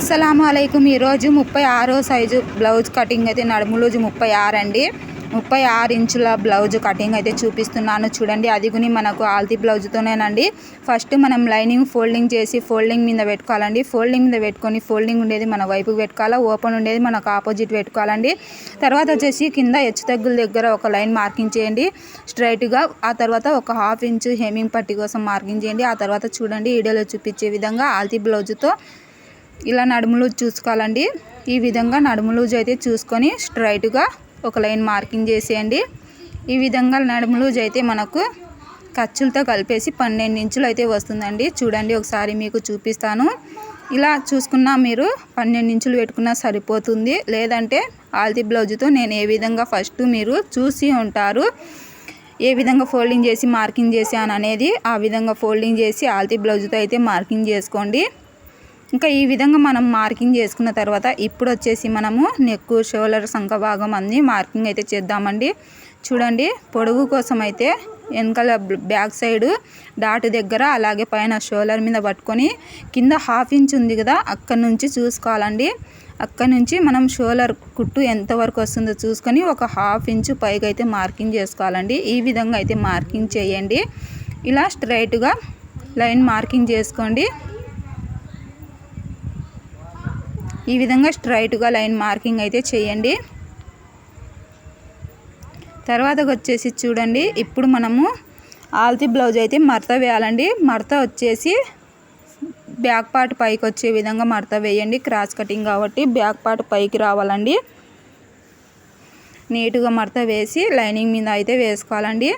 అస్సలాము అలైకుం ఈరోజు ముప్పై ఆరో సైజు బ్లౌజ్ కటింగ్ అయితే నడుములోజు ముప్పై ఆరు అండి. ముప్పై ఆరు ఇంచుల బ్లౌజ్ కటింగ్ అయితే చూపిస్తున్నాను. చూడండి అది కూడా మనకు ఆల్తీ బ్లౌజ్తోనేనండి. ఫస్ట్ మనం లైనింగ్ ఫోల్డింగ్ చేసి ఫోల్డింగ్ మీద పెట్టుకోవాలండి. ఫోల్డింగ్ మీద పెట్టుకొని ఫోల్డింగ్ ఉండేది మన వైపుకి పెట్టుకోవాలా? ఓపెన్ ఉండేది మనకు ఆపోజిట్ పెట్టుకోవాలండి. తర్వాత వచ్చేసి కింద హెచ్చు తగ్గుల దగ్గర ఒక లైన్ మార్కింగ్ చేయండి. స్ట్రైట్గా ఆ తర్వాత ఒక హాఫ్ ఇంచు హెమింగ్ పట్టి కోసం మార్కింగ్ చేయండి. ఆ తర్వాత చూడండి వీడియోలో చూపించే విధంగా ఆల్తీ బ్లౌజ్తో ఇలా నడుము లూజ్ చూసుకోవాలండి. ఈ విధంగా నడుము లూజ్ అయితే చూసుకొని స్ట్రైట్గా ఒక లైన్ మార్కింగ్ చేసేయండి. ఈ విధంగా నడుము లూజ్ అయితే మనకు ఖర్చులతో కలిపేసి పన్నెండు ఇంచులు అయితే వస్తుందండి. చూడండి ఒకసారి మీకు చూపిస్తాను. ఇలా చూసుకున్నా మీరు పన్నెండు ఇంచులు పెట్టుకున్నా సరిపోతుంది. లేదంటే ఆల్తీ బ్లౌజ్తో నేను ఏ విధంగా ఫస్ట్ మీరు చూసి ఉంటారు ఏ విధంగా ఫోల్డింగ్ చేసి మార్కింగ్ చేశాను అనేది ఆ విధంగా ఫోల్డింగ్ చేసి ఆల్తీ బ్లౌజ్తో అయితే మార్కింగ్ చేసుకోండి. ఇంకా ఈ విధంగా మనం మార్కింగ్ చేసుకున్న తర్వాత ఇప్పుడు వచ్చేసి మనము నెక్కు షోల్డర్ సంఖ భాగం అన్ని మార్కింగ్ అయితే చేద్దామండి. చూడండి పొడుగు కోసం అయితే వెనకాల బ్యాక్ సైడ్ డాట్ దగ్గర అలాగే పైన షోల్డర్ మీద పట్టుకొని కింద హాఫ్ ఇంచ్ ఉంది కదా అక్కడి నుంచి చూసుకోవాలండి. అక్కడ నుంచి మనం షోలర్ కుట్టు ఎంతవరకు వస్తుందో చూసుకొని ఒక హాఫ్ ఇంచు పైకి అయితే మార్కింగ్ చేసుకోవాలండి. ఈ విధంగా అయితే మార్కింగ్ చేయండి. ఇలా స్ట్రైట్గా లైన్ మార్కింగ్ చేసుకోండి. ఈ విధంగా స్ట్రైట్గా లైన్ మార్కింగ్ అయితే చేయండి. తర్వాత వచ్చేసి చూడండి ఇప్పుడు మనము ఆల్తీ బ్లౌజ్ అయితే మడత వేయాలండి. మడత వచ్చేసి బ్యాక్ పార్ట్ పైకి వచ్చే విధంగా మడత వేయండి క్రాస్ కటింగ్ కాబట్టి బ్యాక్ పార్ట్ పైకి రావాలండి. నీట్గా మడత వేసి లైనింగ్ మీద అయితే వేసుకోవాలండి.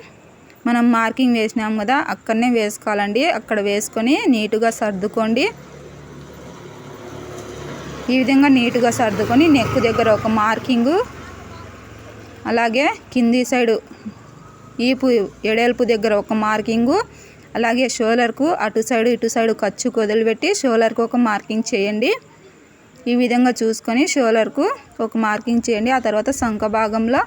మనం మార్కింగ్ వేసినాం కదా అక్కడనే వేసుకోవాలండి. అక్కడ వేసుకొని నీట్గా సర్దుకోండి. ఈ విధంగా నీట్గా సర్దుకొని నెక్ దగ్గర ఒక మార్కింగు అలాగే కింది సైడు ఈపు ఎడల్పు దగ్గర ఒక మార్కింగు అలాగే షోలర్కు అటు సైడు ఇటు సైడు ఖర్చు వదిలిపెట్టి షోలర్కు ఒక మార్కింగ్ చేయండి. ఈ విధంగా చూసుకొని షోలర్కు ఒక మార్కింగ్ చేయండి. ఆ తర్వాత సంఖ భాగంలో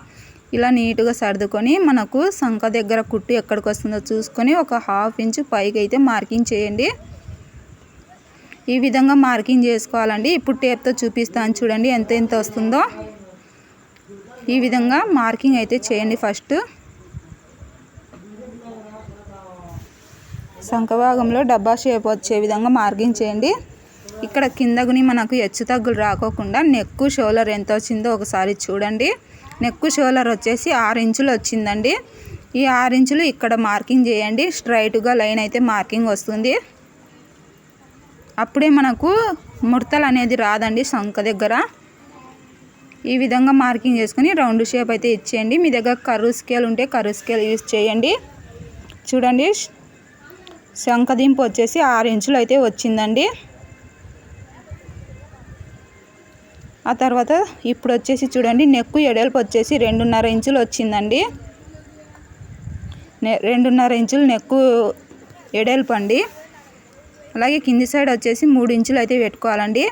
ఇలా నీట్గా సర్దుకొని మనకు సంఖ దగ్గర కుట్టు ఎక్కడికి వస్తుందో చూసుకొని ఒక హాఫ్ ఇంచు పైకి అయితే మార్కింగ్ చేయండి. ఈ విధంగా మార్కింగ్ చేసుకోవాలండి. ఇప్పుడు టేప్తో చూపిస్తాను చూడండి ఎంత ఎంత వస్తుందో. ఈ విధంగా మార్కింగ్ అయితే చేయండి ఫస్ట్. సంఖభాగంలో డబ్బా షేప్ వచ్చే విధంగా మార్కింగ్ చేయండి. ఇక్కడ కిందకుని మనకు హెచ్చు తగ్గులు రాకోకుండా నెక్కు షోలర్ ఎంత వచ్చిందో ఒకసారి చూడండి. నెక్కు షోలర్ వచ్చేసి ఆరు ఇంచులు వచ్చిందండి. ఈ ఆరు ఇంచులు ఇక్కడ మార్కింగ్ చేయండి. స్ట్రైట్గా లైన్ అయితే మార్కింగ్ వస్తుంది. అప్పుడే మనకు ముడతలు అనేది రాదండి సంఖ దగ్గర. ఈ విధంగా మార్కింగ్ చేసుకుని రౌండ్ షేప్ అయితే ఇచ్చేయండి. మీ దగ్గర కర్రు స్కేల్ ఉంటే కర్రు స్కేల్ యూజ్ చేయండి. చూడండి శంఖదింపు వచ్చేసి ఆరు ఇంచులు అయితే వచ్చిందండి. ఆ తర్వాత ఇప్పుడు వచ్చేసి చూడండి నెక్కు ఎడల్పు వచ్చేసి రెండున్నర ఇంచులు వచ్చిందండి. రెండున్నర ఇంచులు నెక్కు ఎడల్పు అండి. అలాగే కింది సైడ్ వచ్చేసి మూడు ఇంచులు అయితే పెట్టుకోవాలండి.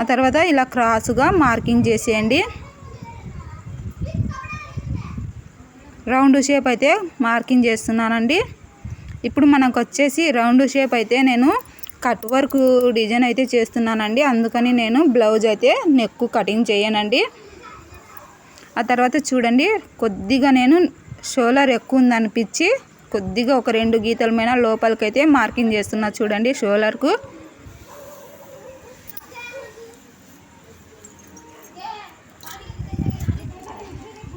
ఆ తర్వాత ఇలా క్రాస్గా మార్కింగ్ చేసేయండి. రౌండ్ షేప్ అయితే మార్కింగ్ చేస్తున్నానండి. ఇప్పుడు మనకు వచ్చేసి రౌండ్ షేప్ అయితే నేను కట్ వర్క్ డిజైన్ అయితే చేస్తున్నానండి. అందుకని నేను బ్లౌజ్ అయితే నెక్ కటింగ్ చేయనండి. ఆ తర్వాత చూడండి కొద్దిగా నేను షోలర్ ఎక్కువ ఉందనిపించి కొద్దిగా ఒక రెండు గీతల మీద లోపలికైతే మార్కింగ్ చేస్తున్నా చూడండి షోలర్కు.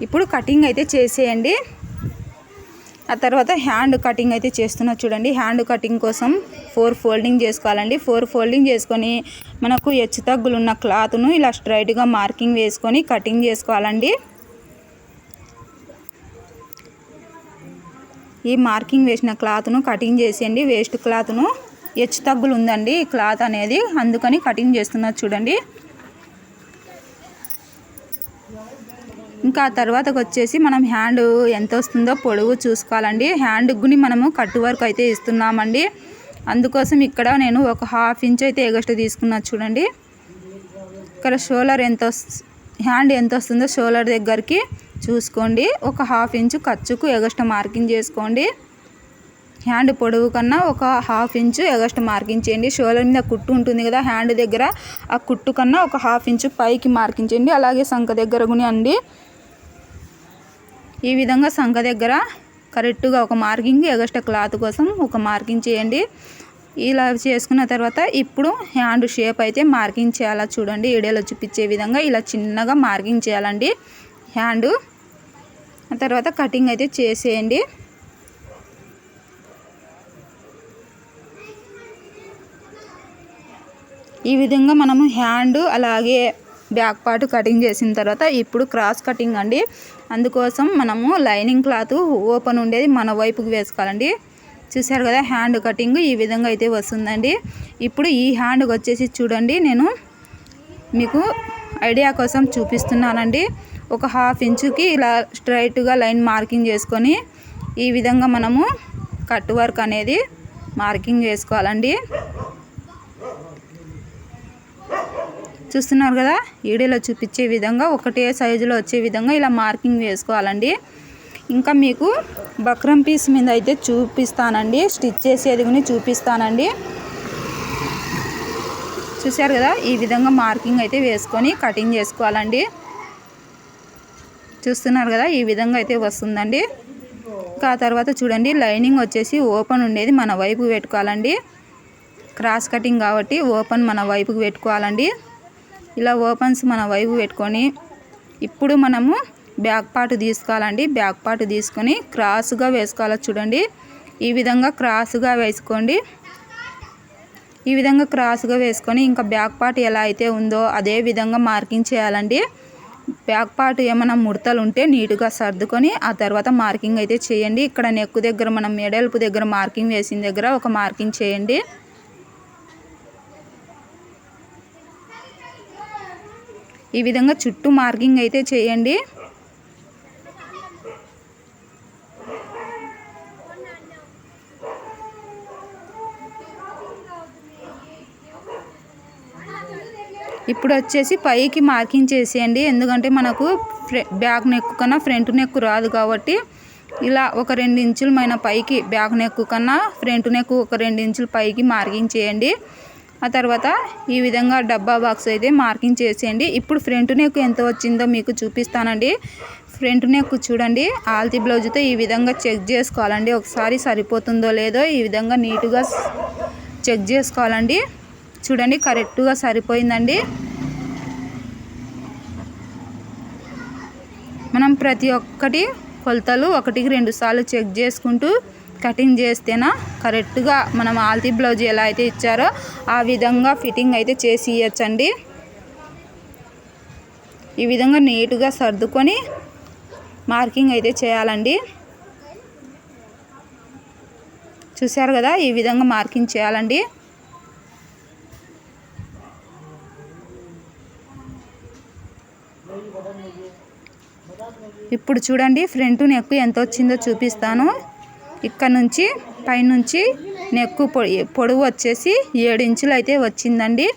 ఇప్పుడు కటింగ్ అయితే చేసేయండి. ఆ తర్వాత హ్యాండ్ కటింగ్ అయితే చేస్తున్నా చూడండి. హ్యాండ్ కటింగ్ కోసం ఫోర్ ఫోల్డింగ్ చేసుకోవాలండి. ఫోర్ ఫోల్డింగ్ చేసుకొని మనకు హెచ్చు తగ్గులున్న క్లాత్ను ఇలా స్ట్రైట్గా మార్కింగ్ వేసుకొని కటింగ్ చేసుకోవాలండి. ఈ మార్కింగ్ వేసిన క్లాత్ను కటింగ్ చేసేయండి. వేస్ట్ క్లాత్ను హెచ్చు తగ్గులు ఉందండి. ఈ క్లాత్ అనేది అందుకని కటింగ్ చేస్తున్నారు చూడండి. ఇంకా తర్వాతకు వచ్చేసి మనం హ్యాండ్ ఎంత వస్తుందో పొడవు చూసుకోవాలండి. హ్యాండ్గుని మనము కట్టు వర్క్ అయితే ఇస్తున్నామండి. అందుకోసం ఇక్కడ నేను ఒక హాఫ్ ఇంచ్ అయితే ఎగస్ట్ తీసుకున్నా చూడండి. ఇక్కడ షోలర్ ఎంత హ్యాండ్ ఎంత వస్తుందో షోలర్ దగ్గరికి చూసుకోండి. ఒక హాఫ్ ఇంచు ఖర్చుకు ఎగస్ట్ మార్కింగ్ చేసుకోండి. హ్యాండ్ పొడవు కన్నా ఒక హాఫ్ ఇంచు ఎగస్ట్ మార్కింగ్ చేయండి. షోల్డర్ మీద కుట్టు ఉంటుంది కదా హ్యాండ్ దగ్గర ఆ కుట్టు కన్నా ఒక హాఫ్ ఇంచు పైకి మార్కింగ్ చేయండి. అలాగే సంఖ దగ్గర కూడా అండి ఈ విధంగా సంఖ దగ్గర కరెక్ట్గా ఒక మార్కింగ్ ఎగస్ట్రా క్లాత్ కోసం ఒక మార్కింగ్ చేయండి. ఇలా చేసుకున్న తర్వాత ఇప్పుడు హ్యాండ్ షేప్ అయితే మార్కింగ్ చేయాలా చూడండి. ఈడేలో చూపించే విధంగా ఇలా చిన్నగా మార్కింగ్ చేయాలండి. హ్యాండ్ తర్వాత కటింగ్ అయితే చేసేయండి. ఈ విధంగా మనము హ్యాండ్ అలాగే బ్యాక్ పార్ట్ కటింగ్ చేసిన తర్వాత ఇప్పుడు క్రాస్ కటింగ్ అండి. అందుకోసం మనము లైనింగ్ క్లాత్ ఓపెన్ ఉండేది మన వైపుకి వేసుకోవాలండి. చూసారు కదా హ్యాండ్ కటింగ్ ఈ విధంగా అయితే వస్తుందండి. ఇప్పుడు ఈ హ్యాండ్కి వచ్చేసి చూడండి నేను మీకు ఐడియా కోసం చూపిస్తున్నానండి. ఒక హాఫ్ ఇంచుకి ఇలా స్ట్రైట్గా లైన్ మార్కింగ్ చేసుకొని ఈ విధంగా మనము కట్ వర్క్ అనేది మార్కింగ్ చేసుకోవాలండి. చూస్తున్నారు కదా? ఈడీలో చూపించే విధంగా ఒకటే సైజులో వచ్చే విధంగా ఇలా మార్కింగ్ వేసుకోవాలండి ఇంకా మీకు బక్రం పీస్ మీద అయితే చూపిస్తానండి. స్టిచ్ చేసేది కూడా చూపిస్తానండి. చూశారు కదా? ఈ విధంగా మార్కింగ్ అయితే వేసుకొని కటింగ్ చేసుకోవాలండి. చూస్తున్నారు కదా ఈ విధంగా అయితే వస్తుందండి. ఇంకా ఆ తర్వాత చూడండి లైనింగ్ వచ్చేసి ఓపెన్ ఉండేది మన వైపు పెట్టుకోవాలండి. క్రాస్ కటింగ్ కాబట్టి ఓపెన్ మన వైపుకి పెట్టుకోవాలండి. ఇలా ఓపెన్స్ మన వైపు పెట్టుకొని ఇప్పుడు మనము బ్యాక్ పార్ట్ తీసుకోవాలండి. బ్యాక్ పార్ట్ తీసుకొని క్రాస్గా వేసుకోవాలి చూడండి. ఈ విధంగా క్రాస్గా వేసుకోండి. ఈ విధంగా క్రాస్గా వేసుకొని ఇంకా బ్యాక్ పార్ట్ ఎలా అయితే ఉందో అదే విధంగా మార్కింగ్ చేయాలండి. బ్యాక్ పార్ట్ ఏమైనా ముడతలు ఉంటే నీట్గా సర్దుకొని ఆ తర్వాత మార్కింగ్ అయితే చేయండి. ఇక్కడ నెక్కు దగ్గర మనం మెడల్పు దగ్గర మార్కింగ్ వేసిన దగ్గర ఒక మార్కింగ్ చేయండి. ఈ విధంగా చుట్టూ మార్కింగ్ అయితే చేయండి. ఇప్పుడు వచ్చేసి పైకి మార్కింగ్ చేసేయండి. ఎందుకంటే మనకు బ్యాక్ నెక్ కన్నా ఫ్రంట్ నెక్ రాదు కాబట్టి ఇలా ఒక రెండు ఇంచులు మన పైకి బ్యాక్ నెక్ కన్నా ఫ్రంట్ నెక్ ఒక రెండు ఇంచుల పైకి మార్కింగ్ చేయండి. ఆ తర్వాత ఈ విధంగా డబ్బా బాక్స్ అయితే మార్కింగ్ చేసేయండి. ఇప్పుడు ఫ్రంట్ నెక్ ఎంత వచ్చిందో మీకు చూపిస్తానండి. ఫ్రంట్ నెక్ చూడండి. ఆల్తీ బ్లౌజ్తో ఈ విధంగా చెక్ చేసుకోవాలండి. ఒకసారి సరిపోతుందో లేదో ఈ విధంగా నీట్గా చెక్ చేసుకోవాలండి. చూడండి కరెక్ట్గా సరిపోయిందండి. మనం ప్రతి ఒక్కటి కొలతలు ఒకటికి రెండు సార్లు చెక్ చేసుకుంటూ కటింగ్ చేస్తేనా కరెక్ట్గా మనం ఆల్తీ బ్లౌజ్ ఎలా అయితే ఇచ్చారో ఆ విధంగా ఫిట్టింగ్ అయితే చేసి ఇవ్వచ్చండి ఈ విధంగా నీట్గా సర్దుకొని మార్కింగ్ అయితే చేయాలండి. చూశారు కదా ఈ విధంగా మార్కింగ్ చేయాలండి. ఇప్పుడు చూడండి ఫ్రంట్ నెక్ ఎంత వచ్చిందో చూపిస్తాను. ఇక్కడ నుంచి పైనుంచి నెక్కు పొడవు వచ్చేసి ఏడు ఇంచులు అయితే వచ్చిందండి.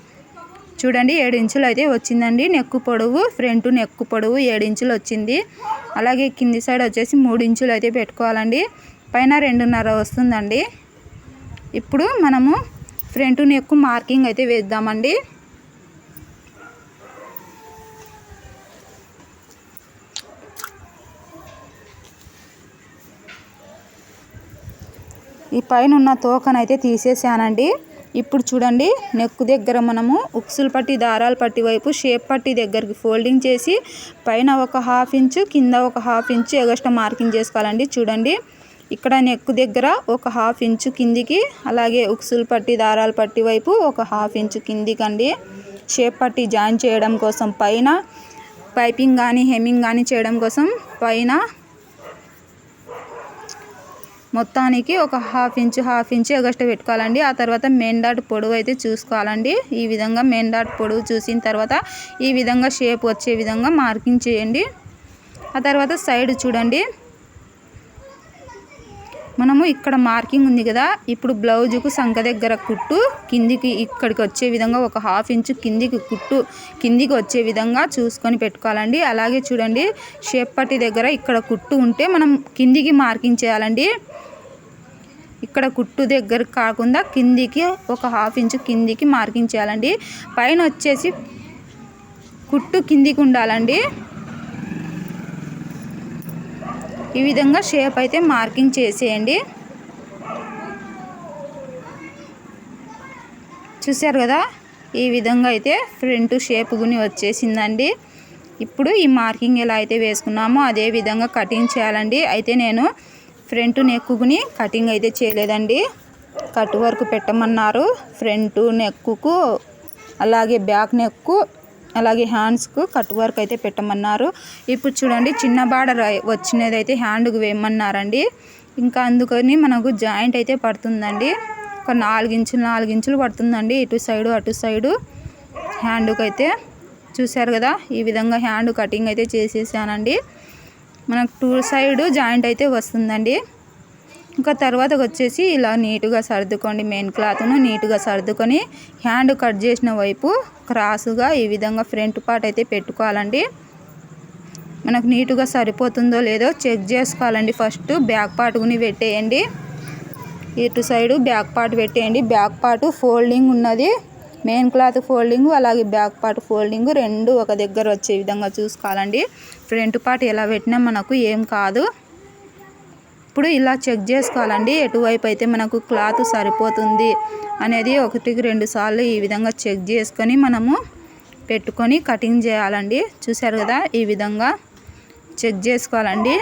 చూడండి ఏడు ఇంచులు అయితే వచ్చిందండి నెక్కు పొడవు. ఫ్రంట్ నెక్కు పొడవు ఏడు ఇంచులు వచ్చింది. అలాగే కింది సైడ్ వచ్చేసి మూడు ఇంచులు అయితే పెట్టుకోవాలండి. పైన రెండున్నర వస్తుందండి. ఇప్పుడు మనము ఫ్రంట్ నెక్కు మార్కింగ్ అయితే వేద్దామండి. ఈ పైన ఉన్న తోకనైతే తీసేసానండి. ఇప్పుడు చూడండి నెక్ దగ్గర మనము ఉక్సులు పట్టి దారాలు పట్టి వైపు షేప్ పట్టి దగ్గరికి ఫోల్డింగ్ చేసి పైన ఒక హాఫ్ ఇంచు కింద ఒక హాఫ్ ఇంచు ఎగస్ట్రా మార్కింగ్ చేసుకోవాలండి. చూడండి ఇక్కడ నెక్ దగ్గర ఒక హాఫ్ ఇంచు కిందికి అలాగే ఉక్సులు పట్టి దారాలు పట్టి వైపు ఒక హాఫ్ ఇంచు కిందికి అండి షేప్ పట్టి జాయిన్ చేయడం కోసం పైన పైపింగ్ కానీ హెమ్మింగ్ కానీ చేయడం కోసం పైన మొత్తానికి ఒక హాఫ్ ఇంచ్ హాఫ్ ఇంచ్ ఎగస్ట్ పెట్టుకోవాలండి. ఆ తర్వాత మెయిన్ డాట్ పొడవు అయితే చూసుకోవాలండి. ఈ విధంగా మెయిన్ డాట్ పొడవు చూసిన తర్వాత ఈ విధంగా షేప్ వచ్చే విధంగా మార్కింగ్ చేయండి. ఆ తర్వాత సైడ్ చూడండి. మనము ఇక్కడ మార్కింగ్ ఉంది కదా. ఇప్పుడు బ్లౌజుకు సంఖ దగ్గర కుట్టు కిందికి ఇక్కడికి వచ్చే విధంగా ఒక హాఫ్ ఇంచు కిందికి కుట్టు కిందికి వచ్చే విధంగా చూసుకొని పెట్టుకోవాలండి. అలాగే చూడండి షేప్ పట్టి దగ్గర ఇక్కడ కుట్టు ఉంటే మనం కిందికి మార్కింగ్ చేయాలండి. ఇక్కడ కుట్టు దగ్గర కాకుండా కిందికి ఒక హాఫ్ ఇంచు కిందికి మార్కింగ్ చేయాలండి. పైన వచ్చేసి కుట్టు కిందికి ఉండాలండి. ఈ విధంగా షేప్ అయితే మార్కింగ్ చేసేయండి. చూసారు కదా? ఈ విధంగా అయితే ఫ్రంట్ షేప్ గుని వచ్చేసిందండి. ఇప్పుడు ఈ మార్కింగ్ ఎలా అయితే వేసుకున్నామో అదే విధంగా కటింగ్ చేయాలండి. అయితే నేను ఫ్రంట్ నెక్కుని కటింగ్ అయితే చేయలేదండి. కట్ వర్క్ పెట్టమన్నారు. ఫ్రంట్ నెక్కుకు అలాగే బ్యాక్ నెక్కు అలాగే హ్యాండ్స్కు కట్ వర్క్ అయితే పెట్టమన్నారు. ఇప్పుడు చూడండి చిన్న బార్డర్ వచ్చినది అయితే హ్యాండ్కు వేయమన్నారండి. ఇంకా అందుకని మనకు జాయింట్ అయితే పడుతుందండి. ఒక నాలుగు ఇంచులు నాలుగు ఇంచులు పడుతుందండి. ఇటు సైడు అటు సైడు హ్యాండ్కు అయితే చూశారు కదా ఈ విధంగా హ్యాండ్ కటింగ్ అయితే చేసేసానండి. మనకు టూ సైడ్ జాయింట్ అయితే వస్తుందండి. ఇంకా తర్వాత వచ్చేసి ఇలా నీట్గా సర్దుకోండి మెయిన్ క్లాత్ను నీట్గా సర్దుకొని హ్యాండ్ కట్ చేసిన వైపు క్రాసుగా ఈ విధంగా ఫ్రంట్ పార్ట్ అయితే పెట్టుకోవాలండి. మనకు నీట్గా సరిపోతుందో లేదో చెక్ చేసుకోవాలండి ఫస్ట్. బ్యాక్ పార్ట్ కొని పెట్టేయండి. ఇటు సైడు బ్యాక్ పార్ట్ పెట్టేయండి. బ్యాక్ పార్ట్ ఫోల్డింగ్ ఉన్నది. మెయిన్ క్లాత్ ఫోల్డింగ్ అలాగే బ్యాక్ పార్ట్ ఫోల్డింగ్ రెండు ఒక దగ్గర వచ్చే విధంగా చూసుకోవాలండి. ఫ్రంట్ పార్ట్ ఎలా పెట్టినా మనకు ఏం కాదు. ఇప్పుడు ఇలా చెక్ చేసుకోవాలండి. ఎటువైపు అయితే మనకు క్లాత్ సరిపోతుంది అనేది ఒకటికి రెండు సార్లు ఈ విధంగా చెక్ చేసుకొని మనము పెట్టుకొని కటింగ్ చేయాలండి. చూసారు కదా ఈ విధంగా చెక్ చేసుకోవాలండి.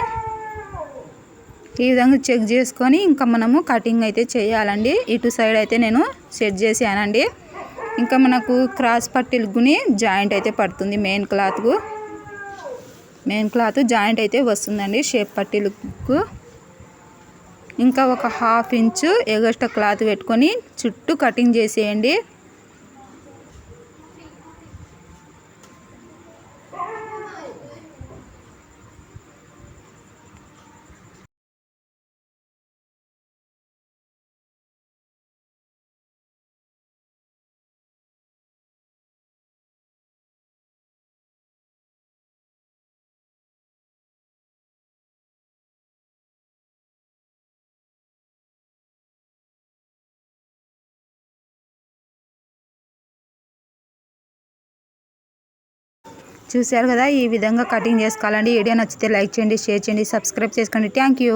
ఈ విధంగా చెక్ చేసుకొని ఇంకా మనము కటింగ్ అయితే చేయాలండి. ఇటు సైడ్ అయితే నేను సెట్ చేసానండి ఇంకా మనకు క్రాస్ పట్టిలుగుని జాయింట్ అయితే పడుతుంది మెయిన్ క్లాత్కు మెయిన్ క్లాత్ జాయింట్ అయితే వస్తుందండి షేప్ పట్టీలకు ఇంకా ఒక హాఫ్ ఇంచు ఎగస్ట్రా క్లాత్ పెట్టుకొని చుట్టూ కటింగ్ చేసేయండి. చూశారు కదా? ఈ విధంగా కటింగ్ చేసుకోవాలండి. వీడియో నచ్చితే లైక్ చేయండి షేర్ చేయండి సబ్స్క్రైబ్ చేసుకోండి. Thank you